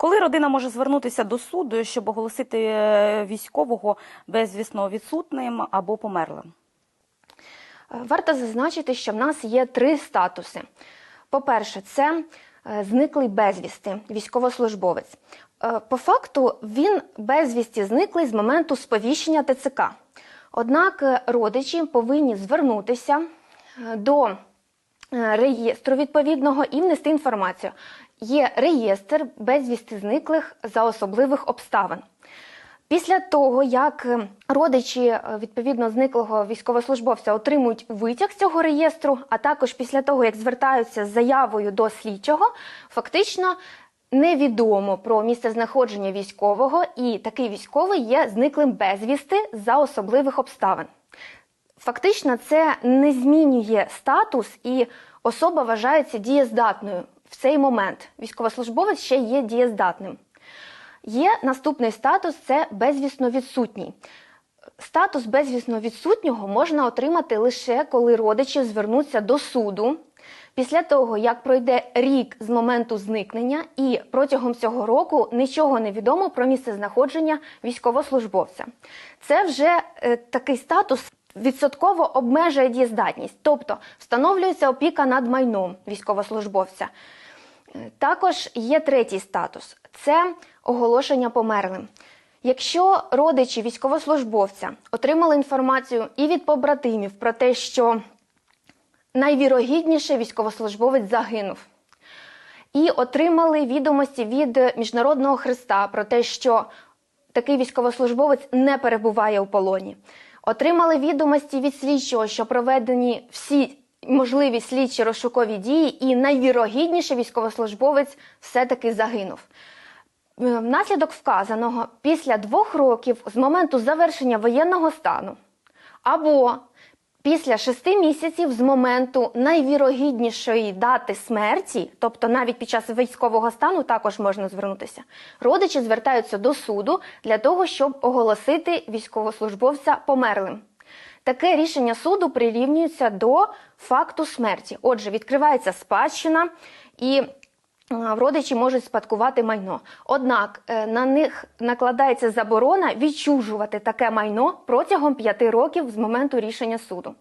Коли родина може звернутися до суду, щоб оголосити е, військового безвісно відсутним або померлим? Е, Варто зазначити, що в нас є три статуси. По-перше, це е, зниклий безвісти, військовослужбовець. По факту він безвісті зниклий з моменту сповіщення ТЦК. Однак родичі повинні звернутися до реєстру відповідного і внести інформацію. Є реєстр безвісти зниклих за особливих обставин. Після того, як е, родичі е, відповідно зниклого військовослужбовця отримують витяг з цього реєстру, а також після того, як звертаються з заявою до слідчого, фактично невідомо про місце знаходження військового, і такий військовий є зниклим безвісти за особливих обставин. Фактично, це не змінює статус, і особа вважається дієздатною в цей момент. Військовослужбовець ще є дієздатним. Є наступний статус це безвісно відсутній. Статус безвісно відсутнього можна отримати лише коли родичі звернуться до суду. Після того, як пройде рік з моменту зникнення, і протягом цього року нічого не відомо про місце знаходження військовослужбовця. Це вже е, такий статус відсотково обмежує дієздатність, тобто встановлюється опіка над майном військовослужбовця. Також є третій статус це оголошення померлим. Якщо родичі військовослужбовця отримали інформацію і від побратимів про те, що найвірогідніше військовослужбовець загинув, і отримали відомості від Міжнародного Христа про те, що такий військовослужбовець не перебуває у полоні. Отримали відомості від слідчого, що проведені всі можливі слідчі розшукові дії, і найвірогідніше військовослужбовець все-таки загинув. Е, Внаслідок вказаного після двох років з моменту завершення воєнного стану або після шести місяців з моменту найвірогіднішої дати смерті, тобто навіть під час військового стану також можна звернутися, родичі звертаються до суду для того, щоб оголосити військовослужбовця померлим. Таке рішення суду прирівнюється до факту смерті. Отже, відкривається спадщина і родичі можуть спадкувати майно. Однак е, на них накладається заборона відчужувати таке майно протягом п'яти років з моменту рішення суду.